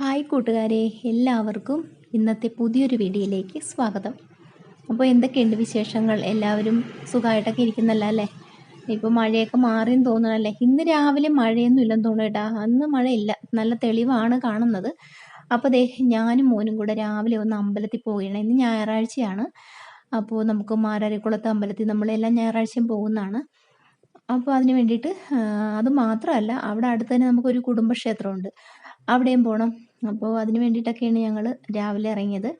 Hi കൂട്ടുകാരെ എല്ലാവർക്കും ഇന്നത്തെ പുതിയൊരു വീഡിയോയിലേക്ക് സ്വാഗതം. അപ്പോൾ എന്തൊക്കെയുണ്ട് വിശേഷങ്ങൾ? എല്ലാവരും സുഖമായിട്ടൊക്കെ ഇരിക്കുന്നല്ല? അല്ലേ? ഇപ്പോൾ മഴയൊക്കെ മാറിയെന്ന് തോന്നണല്ലേ ഇന്ന് രാവിലെ മഴയൊന്നും ഇല്ലെന്ന് തോന്നുന്നു കേട്ടോ. അന്ന് മഴയില്ല. നല്ല തെളിവാണ് കാണുന്നത്. അപ്പോൾ ദേ ഞാനും മോനും കൂടെ രാവിലെ ഒന്ന് അമ്പലത്തിൽ പോവുകയാണ്. ഇന്ന് ഞായറാഴ്ചയാണ്. അപ്പോൾ നമുക്ക് മാരാരിക്കുളത്ത് അമ്പലത്തിൽ നമ്മളെല്ലാം ഞായറാഴ്ചയും പോകുന്നതാണ്. അപ്പോൾ അതിന് വേണ്ടിയിട്ട് അത് മാത്രമല്ല അവിടെ അടുത്ത് തന്നെ നമുക്കൊരു കുടുംബക്ഷേത്രമുണ്ട്. അവിടെയും പോകണം അപ്പോൾ അതിന് വേണ്ടിയിട്ടൊക്കെയാണ് ഞങ്ങൾ രാവിലെ ഇറങ്ങിയത്.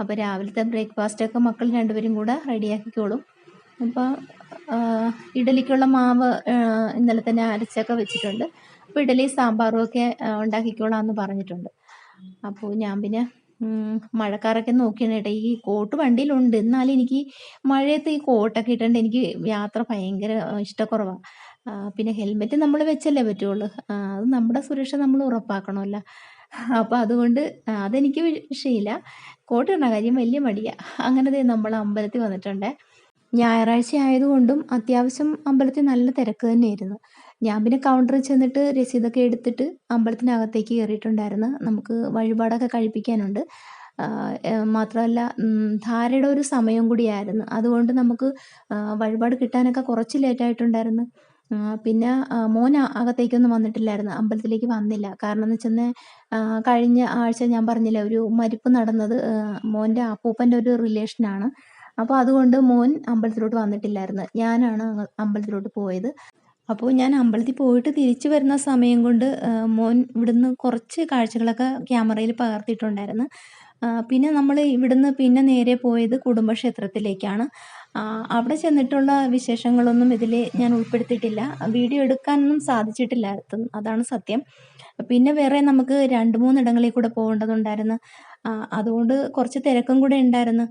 അപ്പോൾ രാവിലത്തെ ബ്രേക്ക്ഫാസ്റ്റൊക്കെ മക്കൾ രണ്ടുപേരും കൂടെ റെഡിയാക്കിക്കോളും അപ്പോൾ ഇഡലിക്കുള്ള മാവ് ഇന്നലെ തന്നെ അരച്ചൊക്കെ വെച്ചിട്ടുണ്ട്. അപ്പോൾ ഇഡലി സാമ്പാറും ഒക്കെ ഉണ്ടാക്കിക്കോളാം എന്ന് പറഞ്ഞിട്ടുണ്ട്. അപ്പോൾ ഞാൻ പിന്നെ മഴക്കാറൊക്കെ നോക്കിയാണ് കേട്ടോ. ഈ കോട്ട് വണ്ടിയിലുണ്ട്. എന്നാലും എനിക്ക് മഴയത്ത് ഈ കോട്ടൊക്കെ ഇട്ടുണ്ട് എനിക്ക് യാത്ര ഭയങ്കര ഇഷ്ടക്കുറവാണ് പിന്നെ ഹെൽമെറ്റ് നമ്മൾ വെച്ചല്ലേ പറ്റുള്ളൂ. അത് നമ്മുടെ സുരക്ഷ നമ്മൾ ഉറപ്പാക്കണമല്ലോ. അപ്പോൾ അതുകൊണ്ട് അതെനിക്ക് വിഷയമില്ല. കോട്ട് ഇടുന്ന കാര്യം വലിയ മടിയാണ് അങ്ങനെ ദേ നമ്മൾ അമ്പലത്തിൽ വന്നിട്ടുണ്ട്. ഞായറാഴ്ച ആയതുകൊണ്ടും അത്യാവശ്യം അമ്പലത്തിൽ നല്ല തിരക്ക് തന്നെയായിരുന്നു. ഞാൻ പിന്നെ കൗണ്ടറിൽ ചെന്നിട്ട് രസീതൊക്കെ എടുത്തിട്ട് അമ്പലത്തിനകത്തേക്ക് കയറിയിട്ടുണ്ടായിരുന്നു. നമുക്ക് വഴിപാടൊക്കെ കഴിപ്പിക്കാനുണ്ട്. മാത്രമല്ല ധാരയുടെ ഒരു സമയം കൂടിയായിരുന്നു. അതുകൊണ്ട് നമുക്ക് വഴിപാട് കിട്ടാനൊക്കെ കുറച്ച് ലേറ്റായിട്ടുണ്ടായിരുന്നു പിന്നെ മോൻ അകത്തേക്കൊന്നും വന്നിട്ടില്ലായിരുന്നു. അമ്പലത്തിലേക്ക് വന്നില്ല. കാരണം എന്ന് വെച്ചാൽ കഴിഞ്ഞ ആഴ്ച ഞാൻ പറഞ്ഞില്ല ഒരു മരിപ്പ് നടന്നത് മോന്റെ അപ്പൂപ്പന്റെ ഒരു റിലേഷനാണ് അപ്പോൾ അതുകൊണ്ട് മോൻ അമ്പലത്തിലോട്ട് വന്നിട്ടില്ലായിരുന്നു. ഞാനാണ് അമ്പലത്തിലോട്ട് പോയത്. അപ്പോൾ ഞാൻ അമ്പലത്തിൽ പോയിട്ട് തിരിച്ചു വരുന്ന സമയം കൊണ്ട് മോൻ ഇവിടുന്ന് കുറച്ച് കാഴ്ചകളൊക്കെ ക്യാമറയിൽ പകർത്തിയിട്ടുണ്ടായിരുന്നു. പിന്നെ നമ്മൾ ഇവിടുന്ന് പിന്നെ നേരെ പോയത് കുടുംബക്ഷേത്രത്തിലേക്കാണ്. അവിടെ ചെന്നിട്ടുള്ള വിശേഷങ്ങളൊന്നും ഇതിൽ ഞാൻ ഉൾപ്പെടുത്തിയിട്ടില്ല. വീഡിയോ എടുക്കാനൊന്നും സാധിച്ചിട്ടില്ല. അതാണ് സത്യം. പിന്നെ വേറെ നമുക്ക് രണ്ട് മൂന്നിടങ്ങളിൽ കൂടെ പോകേണ്ടതുണ്ടായിരുന്നു. അതുകൊണ്ട് കുറച്ച് തിരക്കും കൂടെ ഉണ്ടായിരുന്നു.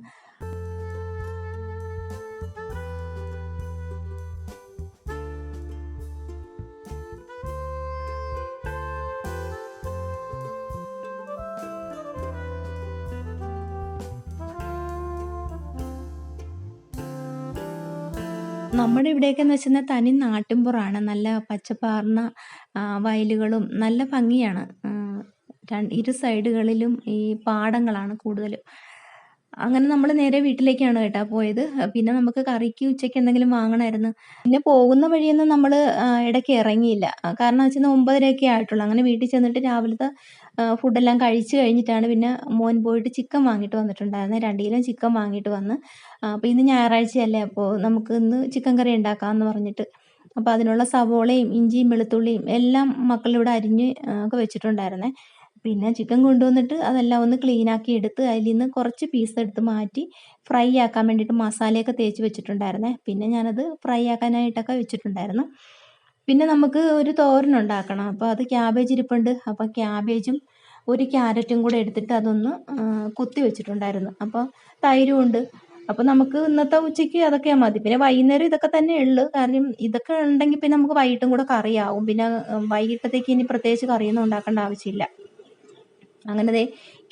നമ്മുടെ ഇവിടെയൊക്കെ എന്ന് വെച്ചാൽ തനി നാട്ടിൻപുറാണ്. നല്ല പച്ചപ്പാർന്ന വയലുകളും നല്ല ഭംഗിയാണ്. ഇരു സൈഡുകളിലും ഈ പാടങ്ങളാണ് കൂടുതലും. അങ്ങനെ നമ്മൾ നേരെ വീട്ടിലേക്കാണ് കേട്ടോ പോയത്. പിന്നെ നമുക്ക് കറിക്ക് ഉച്ചയ്ക്ക് എന്തെങ്കിലും വാങ്ങണമായിരുന്നു പിന്നെ പോകുന്ന വഴിയൊന്നും നമ്മൾ ഇടയ്ക്ക് ഇറങ്ങിയില്ല. കാരണം വെച്ചാൽ ഒമ്പതരയൊക്കെ ആയിട്ടുള്ളൂ. അങ്ങനെ വീട്ടിൽ ചെന്നിട്ട് രാവിലത്തെ ഫുഡെല്ലാം കഴിച്ചു കഴിഞ്ഞിട്ടാണ് പിന്നെ മോൻ പോയിട്ട് ചിക്കൻ വാങ്ങിയിട്ട് വന്നിട്ടുണ്ടായിരുന്നത് രണ്ട് കിലോ ചിക്കൻ വാങ്ങിയിട്ട് വന്ന്. അപ്പോൾ ഇന്ന് ഞായറാഴ്ചയല്ലേ അപ്പോൾ നമുക്ക് ഇന്ന് ചിക്കൻ കറി ഉണ്ടാക്കാമെന്ന് പറഞ്ഞിട്ട്. അപ്പോൾ അതിനുള്ള സവോളയും ഇഞ്ചിയും വെളുത്തുള്ളിയും എല്ലാം മക്കളിവിടെ അരിഞ്ഞ് ഒക്കെ വെച്ചിട്ടുണ്ടായിരുന്നേ. പിന്നെ ചിക്കൻ കൊണ്ടുവന്നിട്ട് അതെല്ലാം ഒന്ന് ക്ലീൻ ആക്കി എടുത്ത് അതിൽ നിന്ന് കുറച്ച് പീസ് എടുത്ത് മാറ്റി ഫ്രൈ ആക്കാൻ വേണ്ടിയിട്ട് മസാലയൊക്കെ തേച്ച് വെച്ചിട്ടുണ്ടായിരുന്നേ. പിന്നെ ഞാനത് ഫ്രൈ ആക്കാനായിട്ടൊക്കെ വെച്ചിട്ടുണ്ടായിരുന്നു. പിന്നെ നമുക്ക് ഒരു തോരൻ ഉണ്ടാക്കണം. അപ്പോൾ അത് ക്യാബേജ് ഇരിപ്പുണ്ട്. അപ്പോൾ ക്യാബേജും ഒരു ക്യാരറ്റും കൂടെ എടുത്തിട്ട് അതൊന്ന് കുത്തി വെച്ചിട്ടുണ്ടായിരുന്നു. അപ്പോൾ തൈരും ഉണ്ട്. അപ്പോൾ നമുക്ക് ഇന്നത്തെ ഉച്ചയ്ക്ക് അതൊക്കെ മതി. പിന്നെ വൈകുന്നേരം ഇതൊക്കെ തന്നെ ഉള്ളു. കാരണം ഇതൊക്കെ ഉണ്ടെങ്കിൽ പിന്നെ നമുക്ക് വൈകിട്ടും കൂടെ കറിയാവും. പിന്നെ വൈകിട്ടത്തേക്ക് ഇനി പ്രത്യേകിച്ച് കറിയൊന്നും ഉണ്ടാക്കേണ്ട ആവശ്യമില്ല. അങ്ങനെ ദേ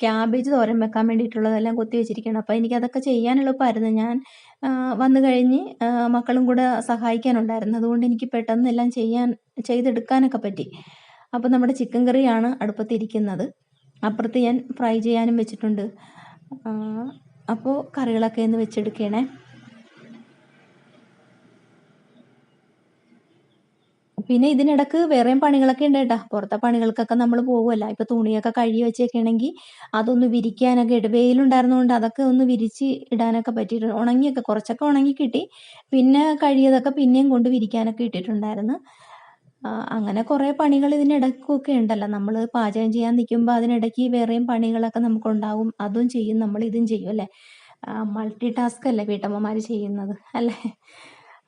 ക്യാബേജ് തോരൻ വെക്കാൻ വേണ്ടിയിട്ടുള്ളതെല്ലാം കൊത്തി വെച്ചിരിക്കണം അപ്പോൾ എനിക്ക് അതൊക്കെ ചെയ്യാൻ എളുപ്പമായിരുന്നു ഞാൻ വന്നു കഴിഞ്ഞ് മക്കളും കൂടെ സഹായിക്കാനുണ്ടായിരുന്നു. അതുകൊണ്ട് എനിക്ക് പെട്ടെന്ന് എല്ലാം ചെയ്യാൻ ചെയ്തെടുക്കാനൊക്കെ പറ്റി. അപ്പോൾ നമ്മുടെ ചിക്കൻ കറിയാണ് അടുപ്പത്തിരിക്കുന്നത് അപ്പുറത്ത് ഞാൻ ഫ്രൈ ചെയ്യാനും വെച്ചിട്ടുണ്ട്. അപ്പോൾ കറികളൊക്കെ ഒന്ന് വെച്ചെടുക്കണേ. പിന്നെ ഇതിനിടക്ക് വേറെയും പണികളൊക്കെ ഉണ്ട് കേട്ടോ പുറത്തെ പണികൾക്കൊക്കെ നമ്മൾ പോകുമല്ല ഇപ്പൊ തുണിയൊക്കെ കഴുകി വെച്ചേക്കണെങ്കിൽ അതൊന്ന് വിരിക്കാനൊക്കെ ഇട്ട് വെയിലുണ്ടായിരുന്നതുകൊണ്ട് അതൊക്കെ ഒന്ന് വിരിച്ച് ഇടാനൊക്കെ പറ്റിയിട്ടുണ്ട്. ഉണങ്ങിയൊക്കെ കുറച്ചൊക്കെ ഉണങ്ങി കിട്ടി. പിന്നെ കഴിയതൊക്കെ പിന്നെയും കൊണ്ട് വിരിക്കാനൊക്കെ ഇട്ടിട്ടുണ്ടായിരുന്നു. അങ്ങനെ കുറേ പണികൾ ഇതിനിടയ്ക്കൊക്കെ ഉണ്ടല്ലോ. നമ്മൾ പാചകം ചെയ്യാൻ നിൽക്കുമ്പോൾ അതിനിടയ്ക്ക് വേറെയും പണികളൊക്കെ നമുക്കുണ്ടാവും. അതും ചെയ്യും നമ്മൾ ഇതും ചെയ്യും അല്ലേ? മൾട്ടി ടാസ്ക് അല്ലേ വീട്ടമ്മമാർ ചെയ്യുന്നത് അല്ലേ?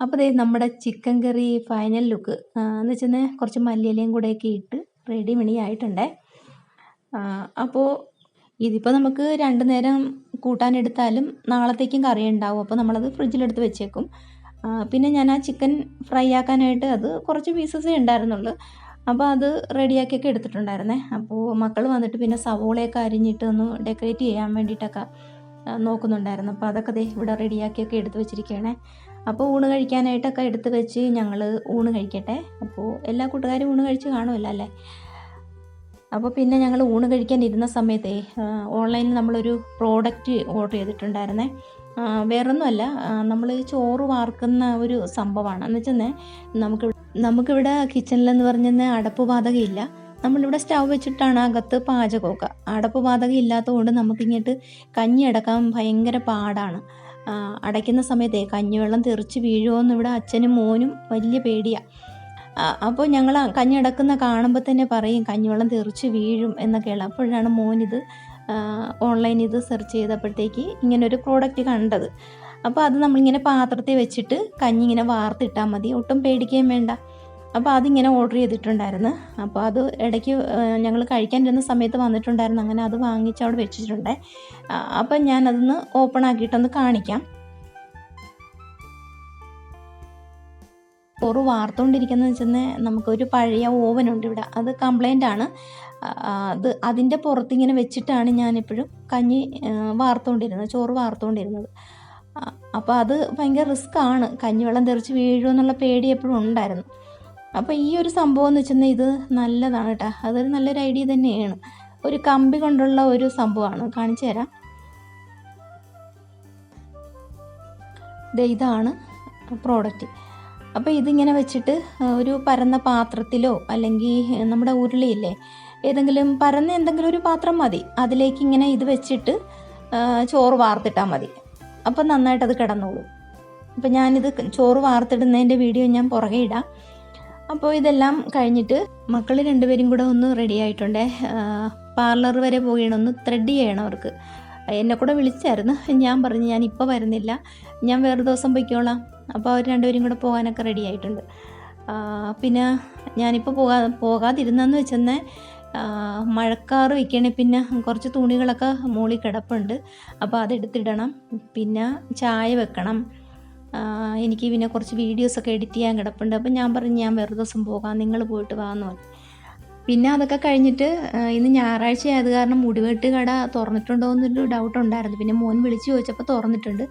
അപ്പോൾ ദേ നമ്മുടെ ചിക്കൻ കറി ഫൈനൽ ലുക്ക് എന്ന് വെച്ചാൽ കുറച്ച് മല്ലിയിലയും കൂടെയൊക്കെ ഇട്ട് റെഡി മിണി ആയിട്ടുണ്ടേ. അപ്പോൾ ഇതിപ്പോൾ നമുക്ക് രണ്ട് നേരം കൂട്ടാനെടുത്താലും നാളത്തേക്കും കറി ഉണ്ടാവും. അപ്പോൾ നമ്മളത് ഫ്രിഡ്ജിലെടുത്ത് വെച്ചേക്കും. പിന്നെ ഞാൻ ആ ചിക്കൻ ഫ്രൈ ആക്കാനായിട്ട് അത് കുറച്ച് പീസസേ ഉണ്ടായിരുന്നുള്ളൂ. അപ്പോൾ അത് റെഡിയാക്കിയൊക്കെ എടുത്തിട്ടുണ്ടായിരുന്നേ. അപ്പോൾ മക്കൾ വന്നിട്ട് പിന്നെ സവോളയൊക്കെ അരിഞ്ഞിട്ട് ഒന്ന് ഡെക്കറേറ്റ് ചെയ്യാൻ വേണ്ടിയിട്ടൊക്കെ നോക്കുന്നുണ്ടായിരുന്നു. അപ്പോൾ അതൊക്കെ ദേ ഇവിടെ റെഡിയാക്കിയൊക്കെ എടുത്ത് വെച്ചിരിക്കുകയാണേ അപ്പോൾ ഊണ് കഴിക്കാനായിട്ടൊക്കെ എടുത്ത് വെച്ച് ഞങ്ങൾ ഊണ് കഴിക്കട്ടെ. അപ്പോൾ എല്ലാ കൂട്ടുകാരും ഊണ് കഴിച്ച് കാണുമല്ലോ അല്ലേ? അപ്പോൾ പിന്നെ ഞങ്ങൾ ഊണ് കഴിക്കാൻ ഇരുന്ന സമയത്തേ ഓൺലൈനിൽ നമ്മളൊരു പ്രോഡക്റ്റ് ഓർഡർ ചെയ്തിട്ടുണ്ടായിരുന്നേ. വേറൊന്നുമല്ല നമ്മൾ ചോറ് വാർക്കുന്ന ഒരു സംഭവമാണ്. എന്ന് വെച്ചാൽ നമുക്ക് നമുക്കിവിടെ കിച്ചണിലെന്ന് പറഞ്ഞാൽ അടപ്പ് പാതകയില്ല നമ്മളിവിടെ സ്റ്റൗ വെച്ചിട്ടാണ് അകത്ത് പാചകമൊക്കെ. അടപ്പ് പാതകം ഇല്ലാത്തതുകൊണ്ട് നമുക്കിങ്ങോട്ട് കഞ്ഞി അടക്കാൻ ഭയങ്കര പാടാണ്. അടയ്ക്കുന്ന സമയത്തേ കഞ്ഞിവെള്ളം തെറിച്ച് വീഴുമോയെന്ന് ഇവിടെ അച്ഛനും മോനും വലിയ പേടിയാണ് അപ്പോൾ ഞങ്ങൾ കഞ്ഞി അടക്കുന്ന കാണുമ്പോൾ തന്നെ പറയും കഞ്ഞിവെള്ളം തെറിച്ച് വീഴും എന്നൊക്കെയുള്ള. അപ്പോഴാണ് മോനിത് ഓൺലൈൻ ഇത് സെർച്ച് ചെയ്തപ്പോഴത്തേക്ക് ഇങ്ങനെ ഒരു പ്രോഡക്റ്റ് കണ്ടത്. അപ്പോൾ അത് നമ്മളിങ്ങനെ പാത്രത്തിൽ വെച്ചിട്ട് കഞ്ഞി ഇങ്ങനെ വാർത്തിട്ടാൽ മതി. ഒട്ടും പേടിക്കുകയും വേണ്ട. അപ്പോൾ അതിങ്ങനെ ഓർഡർ ചെയ്തിട്ടുണ്ടായിരുന്നു. അപ്പോൾ അത് ഇടയ്ക്ക് ഞങ്ങൾ കഴിക്കാൻ ഇരുന്ന സമയത്ത് വന്നിട്ടുണ്ടായിരുന്നു. അങ്ങനെ അത് വാങ്ങിച്ച് അവിടെ വെച്ചിട്ടുണ്ട്. അപ്പം ഞാനതൊന്ന് ഓപ്പൺ ആക്കിയിട്ടൊന്ന് കാണിക്കാം. ചോറ് വാർത്തുകൊണ്ടിരിക്കുന്നത് വെച്ചാൽ നമുക്കൊരു പഴയ ഓവനുണ്ട് ഇവിടെ. അത് കംപ്ലൈന്റ് ആണ്. അത് അതിന്റെ പുറത്തിങ്ങനെ വെച്ചിട്ടാണ് ഞാനിപ്പോഴും കഞ്ഞി വാർത്തുകൊണ്ടിരുന്നത് ചോറ് വാർത്തുകൊണ്ടിരുന്നത് അപ്പോൾ അത് ഭയങ്കര റിസ്ക് ആണ്. കഞ്ഞിവെള്ളം തെറിച്ച് വീഴുമെന്നുള്ള പേടി എപ്പോഴും ഉണ്ടായിരുന്നു. അപ്പോൾ ഈ ഒരു സംഭവം എന്ന് വെച്ചാൽ ഇത് നല്ലതാണ് കേട്ടോ അതൊരു നല്ലൊരു ഐഡിയ തന്നെയാണ്. ഒരു കമ്പി കൊണ്ടുള്ള ഒരു സംഭവമാണ്. കാണിച്ചു തരാം. ഇതാണ് പ്രോഡക്റ്റ് അപ്പോൾ ഇതിങ്ങനെ വെച്ചിട്ട് ഒരു പരന്ന പാത്രത്തിലോ അല്ലെങ്കിൽ നമ്മുടെ ഉരുളിയില്ലേ ഏതെങ്കിലും പരന്ന എന്തെങ്കിലും ഒരു പാത്രം മതി. അതിലേക്ക് ഇങ്ങനെ ഇത് വെച്ചിട്ട് ചോറ് വാർത്തിട്ടാൽ മതി. അപ്പം നന്നായിട്ട് അത് കിടന്നോളും. അപ്പോൾ ഞാനിത് ചോറ് വാർത്തിടുന്നതിന്റെ വീഡിയോ ഞാൻ പുറകെ ഇടാം. അപ്പോൾ ഇതെല്ലാം കഴിഞ്ഞിട്ട് മക്കൾ രണ്ടുപേരും കൂടെ ഒന്ന് റെഡി ആയിട്ടുണ്ടേ. പാർലർ വരെ പോവുകയാണ് ഒന്ന് ത്രെഡ് ചെയ്യണം അവർക്ക്. എന്നെ കൂടെ വിളിച്ചായിരുന്നു. ഞാൻ പറഞ്ഞു ഞാൻ ഇപ്പോൾ വരുന്നില്ല. ഞാൻ വേറെ ദിവസം പൊയ്ക്കോളാം. അപ്പോൾ അവർ രണ്ടുപേരും കൂടെ പോകാനൊക്കെ റെഡി ആയിട്ടുണ്ട്. പിന്നെ ഞാനിപ്പോൾ പോകാ പോകാതിരുന്നെന്ന് വെച്ചെന്നെ മഴക്കാറ് വയ്ക്കണേ പിന്നെ കുറച്ച് തുണികളൊക്കെ മൂളി കിടപ്പുണ്ട്. അപ്പോൾ അതെടുത്തിടണം. പിന്നെ ചായ വെക്കണം. എനിക്ക് പിന്നെ കുറച്ച് വീഡിയോസൊക്കെ എഡിറ്റ് ചെയ്യാൻ കിടപ്പുണ്ട്. അപ്പം ഞാൻ പറഞ്ഞു ഞാൻ വേറെ ദിവസം പോകാം. നിങ്ങൾ പോയിട്ട് വാന്ന് പറഞ്ഞു. പിന്നെ അതൊക്കെ കഴിഞ്ഞിട്ട് ഇന്ന് ഞായറാഴ്ച ആയത് കാരണം മുടിവെട്ട് കട തുറന്നിട്ടുണ്ടോ എന്നൊരു ഡൗട്ട് ഉണ്ടായിരുന്നു. പിന്നെ മോൻ വിളിച്ച് ചോദിച്ചപ്പോൾ തുറന്നിട്ടുണ്ട്.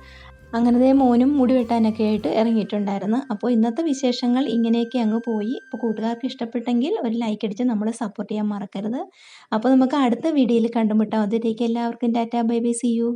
അങ്ങനത്തെ മോനും മുടി വെട്ടാനൊക്കെ ആയിട്ട് ഇറങ്ങിയിട്ടുണ്ടായിരുന്നു. അപ്പോൾ ഇന്നത്തെ വിശേഷങ്ങൾ ഇങ്ങനെയൊക്കെ അങ്ങ് പോയി. അപ്പോൾ കൂട്ടുകാർക്ക് ഇഷ്ടപ്പെട്ടെങ്കിൽ ഒരു ലൈക്ക് അടിച്ച് നമ്മളെ സപ്പോർട്ട് ചെയ്യാൻ മറക്കരുത്. അപ്പോൾ നമുക്ക് അടുത്ത വീഡിയോയിൽ കണ്ടുമുട്ടാം. അതിലേക്ക് എല്ലാവർക്കും ta ta. Bye bye. See you